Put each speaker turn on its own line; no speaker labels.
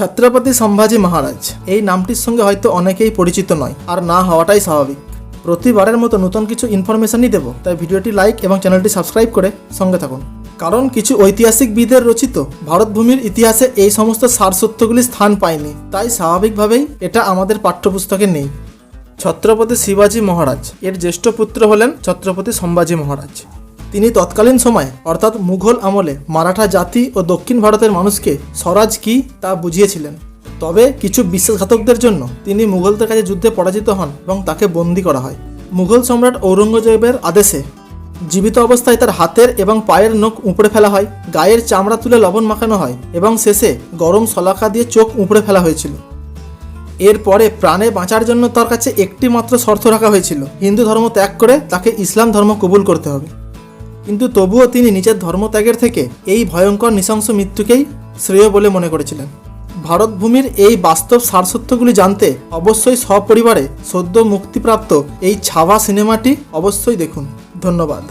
ছত্রপতি সম্ভাজি মহারাজ, এই নামটির সঙ্গে হয়তো অনেকেই পরিচিত নয়, আর না হওয়াটাই স্বাভাবিক। প্রতিবারের মতো নতুন কিছু ইনফরমেশনই দেবো, তাই ভিডিওটি লাইক এবং চ্যানেলটি সাবস্ক্রাইব করে সঙ্গে থাকুন। কারণ কিছু ঐতিহাসিকবিদের রচিত ভারতভূমির ইতিহাসে এই সমস্ত সারসত্যগুলি স্থান পায়নি, তাই স্বাভাবিকভাবেই এটা আমাদের পাঠ্যপুস্তকে নেই। ছত্রপতি শিবাজী মহারাজ, এর জ্যেষ্ঠ পুত্র হলেন ছত্রপতি সম্ভাজি মহারাজ। তিনি তৎকালীন সময়ে, অর্থাৎ মুঘল আমলে, মারাঠা জাতি ও দক্ষিণ ভারতের মানুষকে স্বরাজ কি তা বুঝিয়েছিলেন। তবে কিছু বিশ্বাসঘাতকদের জন্য তিনি মুঘলদের কাছে যুদ্ধে পরাজিত হন এবং তাকে বন্দী করা হয়। মুঘল সম্রাট ঔরঙ্গজেবের আদেশে জীবিত অবস্থায় তার হাতের এবং পায়ের নখ উপড়ে ফেলা হয়, গায়ের চামড়া তুলে লবণ মাখানো হয় এবং শেষে গরম শলাকা দিয়ে চোখ উপড়ে ফেলা হয়েছিল। এরপরে প্রাণে বাঁচার জন্য তার কাছে একটি মাত্র শর্ত রাখা হয়েছিল। হিন্দু ধর্ম ত্যাগ করে তাকে ইসলাম ধর্ম কবুল করতে হবে। কিন্তু তবুও তিনি নিজের ধর্মত্যাগের থেকে এই ভয়ঙ্কর নৃশংস মৃত্যুকেই শ্রেয় বলে মনে করেছিলেন। ভারতভূমির এই বাস্তব সারসত্যগুলি জানতে অবশ্যই সপরিবারে সদ্য মুক্তিপ্রাপ্ত এই ছাভা সিনেমাটি অবশ্যই দেখুন। ধন্যবাদ।